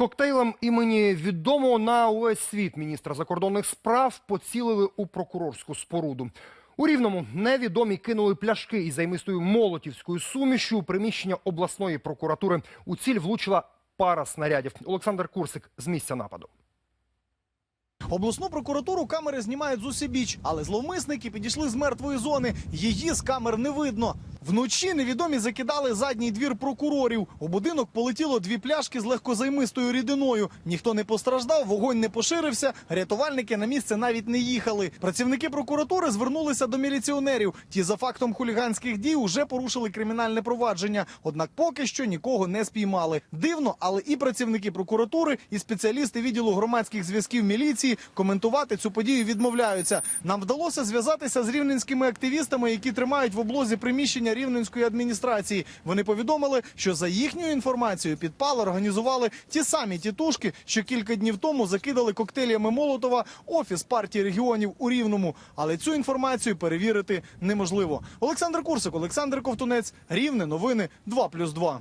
Коктейлем імені відомого на увесь світ міністра закордонних справ поцілили у прокурорську споруду. У рівному невідомі кинули пляшки із займистою молотівською сумішю у приміщення обласної прокуратури. У ціль влучила пара снарядів. Олександр Курсик з місця нападу. Обласну прокуратуру камери знімають з усебіч, але зловмисники підійшли з мертвої зони. Її з камер не видно. Вночі невідомі закидали задній двір прокурорів. У будинок полетіло дві пляшки з легкозаймистою рідиною. Ніхто не постраждав, вогонь не поширився. Рятувальники на місце навіть не їхали. Працівники прокуратури звернулися до міліціонерів. Ті за фактом хуліганських дій уже порушили кримінальне провадження. Однак поки що нікого не спіймали. Дивно, але і працівники прокуратури, і спеціалісти відділу громадських зв'язків міліції коментувати цю подію відмовляються. Нам вдалося зв'язатися з рівненськими активістами, які тримають в облозі приміщення рівненської адміністрації. Вони повідомили, що за їхньою інформацією підпал організували ті самі тітушки, що кілька днів тому закидали коктейлями Молотова офіс партії регіонів у Рівному. Але цю інформацію перевірити неможливо. Олександр Курсик, Олександр Ковтунець, Рівне новини 2+,2.